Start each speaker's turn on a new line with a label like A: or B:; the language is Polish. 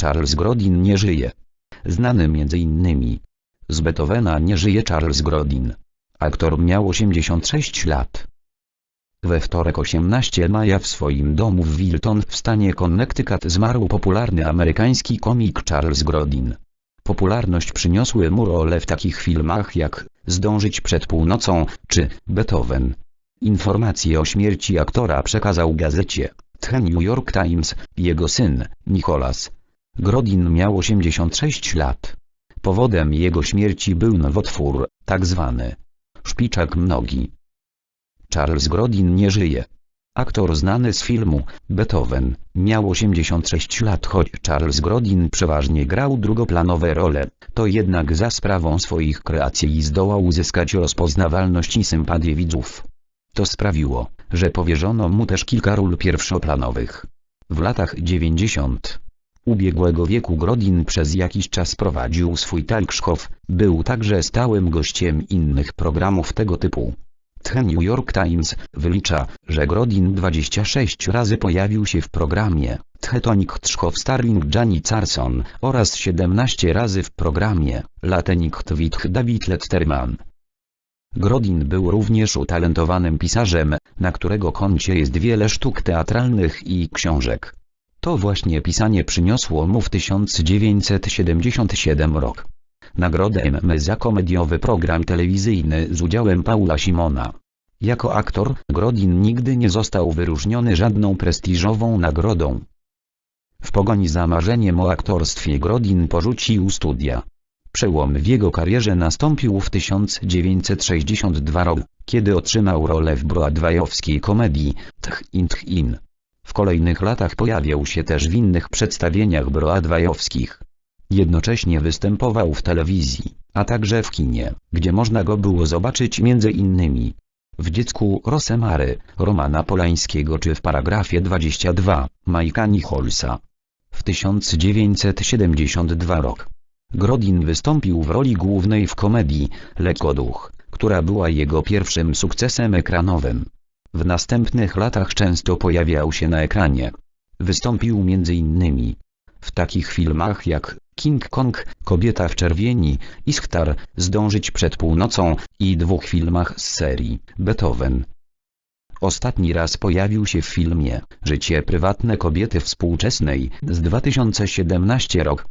A: Charles Grodin nie żyje. Znany m.in. z Beethovena nie żyje Charles Grodin. Aktor miał 86 lat. We wtorek 18 maja w swoim domu w Wilton w stanie Connecticut zmarł popularny amerykański komik Charles Grodin. Popularność przyniosły mu role w takich filmach jak Zdążyć przed północą czy Beethoven. Informacje o śmierci aktora przekazał gazecie The New York Times jego syn, Nicholas. Grodin miał 86 lat. Powodem jego śmierci był nowotwór, tak zwany szpiczak nogi. Charles Grodin nie żyje. Aktor znany z filmu Beethoven miał 86 lat choć Charles Grodin przeważnie grał drugoplanowe role, to jednak za sprawą swoich kreacji zdołał uzyskać rozpoznawalność i sympatię widzów. To sprawiło, że powierzono mu też kilka ról pierwszoplanowych. W latach 90. ubiegłego wieku Grodin przez jakiś czas prowadził swój talk show, był także stałym gościem innych programów tego typu. The New York Times wylicza, że Grodin 26 razy pojawił się w programie The Tonic Show starring Johnny Carson oraz 17 razy w programie Latenic with David Letterman. Grodin był również utalentowanym pisarzem, na którego koncie jest wiele sztuk teatralnych i książek. To właśnie pisanie przyniosło mu w 1977 rok nagrodę Emmy za komediowy program telewizyjny z udziałem Paula Simona. Jako aktor, Grodin nigdy nie został wyróżniony żadną prestiżową nagrodą. W pogoni za marzeniem o aktorstwie Grodin porzucił studia. Przełom w jego karierze nastąpił w 1962 roku, kiedy otrzymał rolę w broadwayowskiej komedii Tch in Tch in. W kolejnych latach pojawiał się też w innych przedstawieniach broadwayowskich. Jednocześnie występował w telewizji, a także w kinie, gdzie można go było zobaczyć między innymi w Dziecku Rosemary, Romana Polańskiego czy w paragrafie 22, Majka Nicholsa. W 1972 rok. Grodin wystąpił w roli głównej w komedii Lekoduch, która była jego pierwszym sukcesem ekranowym. W następnych latach często pojawiał się na ekranie. Wystąpił m.in. w takich filmach jak King Kong, Kobieta w czerwieni, Isktar, Zdążyć przed północą i dwóch filmach z serii Beethoven. Ostatni raz pojawił się w filmie Życie prywatne kobiety współczesnej z 2017 rok.